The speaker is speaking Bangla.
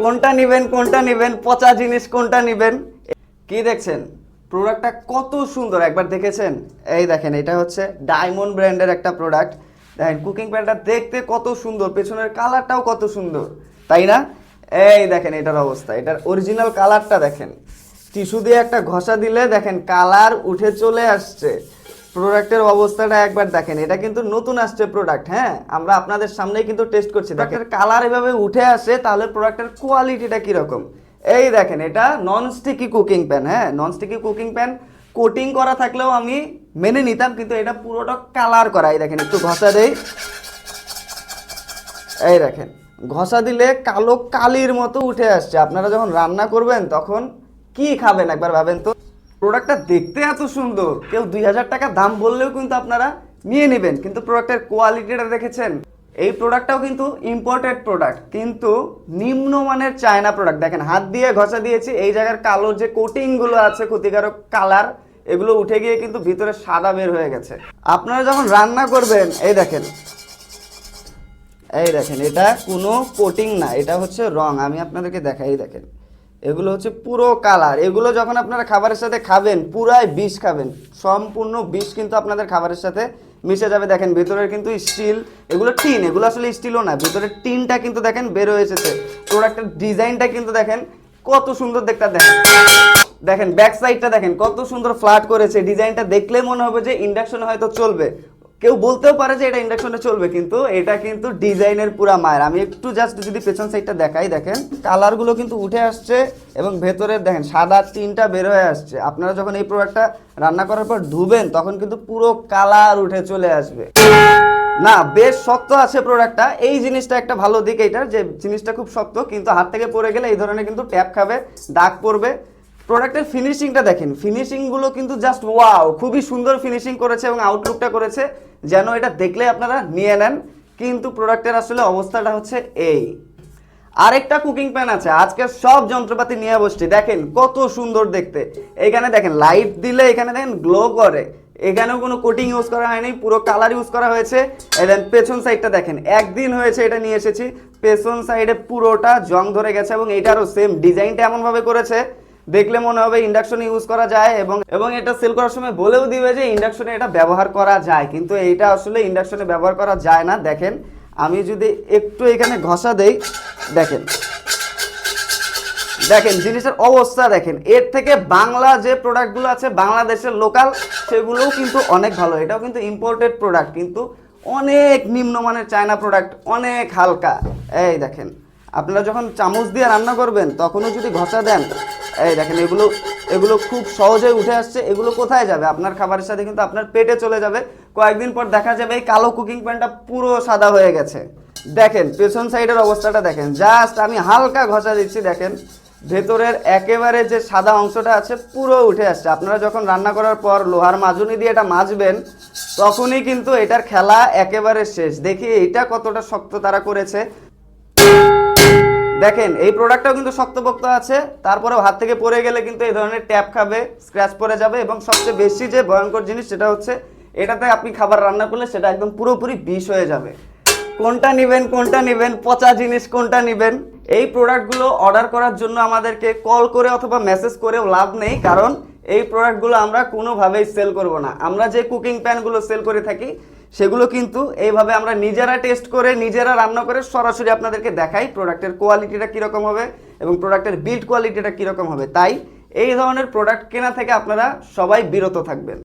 কোনটা নেবেন কোনটা নেবেন, পচা জিনিস কোনটা নেবেন? কি দেখছেন? প্রোডাক্টটা কত সুন্দর, একবার দেখেছেন? এই দেখেন, এটা হচ্ছে ডায়মন্ড ব্র্যান্ডের একটা প্রোডাক্ট দেখেন কুকিং প্যানটা দেখতে কত সুন্দর, পেছনের কালারটাও কত সুন্দর, তাই না? এই দেখেন, এটার অবস্থা, এটার অরিজিনাল কালারটা দেখেন। টিস্যু দিয়ে একটা ঘষা দিলে দেখেন কালার উঠে চলে আসছে। প্রোডাক্টের অবস্থাটা একবার দেখেন। এটা কিন্তু নতুন আসছে প্রোডাক্ট হ্যাঁ? আমরা আপনাদের সামনেই কিন্তু টেস্ট করছি। দেখেন কালার এভাবে উঠে আসে তাহলে প্রোডাক্টের কোয়ালিটিটা কীরকম? এই দেখেন এটা নন স্টিকি কুকিং প্যান হ্যাঁ? Non sticky cooking pan coating করা থাকলেও আমি মেনে নিতাম কিন্তু এটা পুরোটা কালার করা। এই দেখেন একটু ঘষা দেই। এই দেখেন ঘষা দিলে কালো কালির মতো উঠে আসছে। আপনারা যখন রান্না করবেন তখন কি খাবেন একবার ভাবেন তো? প্রোডাক্টটা দেখতে এত সুন্দর। কেউ দুই হাজার টাকা দাম বললেও কিন্তু আপনারা নিয়ে নেবেন। কিন্তু প্রোডাক্টের কোয়ালিটিটা দেখেছেন। এই প্রোডাক্টটাও কিন্তু ইম্পোর্টেড প্রোডাক্ট কিন্তু নিম্নমানের চায়না প্রোডাক্ট দেখেন, হাত দিয়ে ঘষা দিয়েছি, এই জায়গার কালো যে কোটিংগুলো আছে, ক্ষতিকারক কালার এগুলো উঠে গিয়ে কিন্তু ভিতরে সাদা বের হয়ে গেছে। আপনারা যখন রান্না করবেন, এই দেখেন এই দেখেন, এটা কোনো কোটিং না, এটা হচ্ছে রং। আমি আপনাদেরকে দেখাই দেখেন। এগুলো হচ্ছে পুরো কালার এগুলো যখন আপনারা খাবারের সাথে খাবেন, পুরাই বিষ খাবেন। সম্পূর্ণ বিষ কিন্তু আপনাদের খাবারের সাথে মিশে যাবে। দেখেন, ভেতরের কিন্তু স্টিল এগুলো টিন এগুলো আসলে স্টিলও না। ভেতরের টিনটা কিন্তু দেখেন বের হয়ে এসেছে। প্রোডাক্টের ডিজাইনটা কিন্তু দেখেন, কত সুন্দর দেখতে দেখেন দেখেন ব্যাক সাইডটা দেখেন, কত সুন্দর ফ্ল্যাট করেছে। ডিজাইনটা দেখলে মনে হবে যে ইন্ডাকশনে হয়তো চলবে। কেউ বলতেও পারে যে এটা ইন্ডাকশনে চলবে, কিন্তু এটা কিন্তু ডিজাইনের পুরা মায়ের। আমি একটু জাস্ট যদি পেছন সাইডটা দেখাই, দেখেন, কালারগুলো কিন্তু উঠে আসছে এবং ভেতরে দেখেন, সাদা তিনটা বের হয়ে আসছে। আপনারা যখন এই প্রোডাক্টটা রান্না করার পর ধুবেন, তখন কিন্তু পুরো কালার উঠে চলে আসবে। না, বেশ শক্ত আছে প্রোডাক্টটা এই জিনিসটা একটা ভালো দিক এইটার যে জিনিসটা খুব শক্ত, কিন্তু হাত থেকে পড়ে গেলে এই ধরনের কিন্তু ট্যাপ খাবে, দাগ পড়বে। প্রোডাক্টের ফিনিশিংটা দেখেন। ফিনিশিংগুলো কিন্তু জাস্ট ওয়াও খুবই সুন্দর ফিনিশিং করেছে এবং আউটলুকটা করেছে। যেন এটা দেখলে আপনারা নিয়ে নেন। কিন্তু প্রোডাক্টের আসলে অবস্থাটা হচ্ছে এই। আরেকটা কুকিং প্যান আছে। আজকে সব যন্ত্রপাতি নিয়ে বসছি। দেখেন কত সুন্দর দেখতে। এখানে দেখেন লাইট দিলে এখানে দেখেন গ্লো করে। এখানেও কোনো কোটিং ইউজ করা হয়নি, পুরো কালার ইউজ করা হয়েছে। দেন পেছন সাইডটা দেখেন। একদিন হয়েছে এটা নিয়ে এসেছি। পেছন সাইডে পুরোটা জং ধরে গেছে এবং এটারও সেম ডিজাইনটা এমনভাবে করেছে। দেখলে মনে হবে ইন্ডাকশন ইউজ করা যায় এবং এবং এটা সেল করার সময় বলেও দিবে যে ইন্ডাকশনে এটা ব্যবহার করা যায়। কিন্তু এইটা আসলে ইন্ডাকশনে ব্যবহার করা যায় না। দেখেন, আমি যদি একটু এখানে ঘষা দেই, দেখেন। দেখেন, জিনিসের অবস্থা দেখেন। এর থেকে বাংলা যে প্রোডাক্টগুলো আছে, বাংলাদেশের লোকাল সেগুলোও কিন্তু অনেক ভালো। এটাও কিন্তু ইম্পোর্টেড প্রোডাক্ট কিন্তু অনেক নিম্নমানের চায়না প্রোডাক্ট অনেক হালকা। এই দেখেন, আপনারা যখন চামচ দিয়ে রান্না করবেন, তখনও যদি ঘষা দেন এই দেখেন, এগুলো এগুলো খুব সহজে উঠে আসছে। এগুলো কোথায় যাবে? আপনার খাবারের সাথে কিন্তু আপনার পেটে চলে যাবে। কয়েকদিন পর দেখা যাবে এই কালো কুকিং প্যানটা পুরো সাদা হয়ে গেছে। দেখেন, পেছন সাইডের অবস্থাটা দেখেন। জাস্ট আমি হালকা ঘষা দিচ্ছি, দেখেন। ভেতরের একেবারে যে সাদা অংশটা আছে, পুরো উঠে আসছে। আপনারা যখন রান্না করার পর লোহার মাজুনি দিয়ে এটা মাজবেন, তখনই কিন্তু এটার খেলা একেবারে শেষ। দেখি এটা কতটা শক্ত তারা করেছে। দেখেন, এই প্রোডাক্টটাও কিন্তু শক্তপোক্ত আছে, তারপরেও হাত থেকে পড়ে গেলে কিন্তু এই ধরনের ট্যাপ খাবে স্ক্র্যাচ পড়ে যাবে এবং সবচেয়ে বেশি যে ভয়ঙ্কর জিনিস সেটা হচ্ছে এটাতে আপনি খাবার রান্না করলে সেটা একদম পুরোপুরি বিষ হয়ে যাবে। কোনটা নেবেন কোনটা নেবেন, পচা জিনিস কোনটা নেবেন, এই প্রোডাক্টগুলো অর্ডার করার জন্য আমাদেরকে কল করে অথবা মেসেজ করেও লাভ নেই, কারণ এই প্রোডাক্টগুলো আমরা কোনোভাবেই সেল করব না। আমরা যে কুকিং প্যানগুলো সেল করে থাকি সেগুলো কিন্তু এইভাবে আমরা নিজেরা টেস্ট করে, নিজেরা রান্না করে সরাসরি আপনাদেরকে দেখাই প্রোডাক্টের কোয়ালিটিটা কীরকম হবে এবং প্রোডাক্টের বিল্ড কোয়ালিটিটা কীরকম হবে। তাই এই ধরনের প্রোডাক্ট কেনা থেকে আপনারা সবাই বিরত থাকবেন।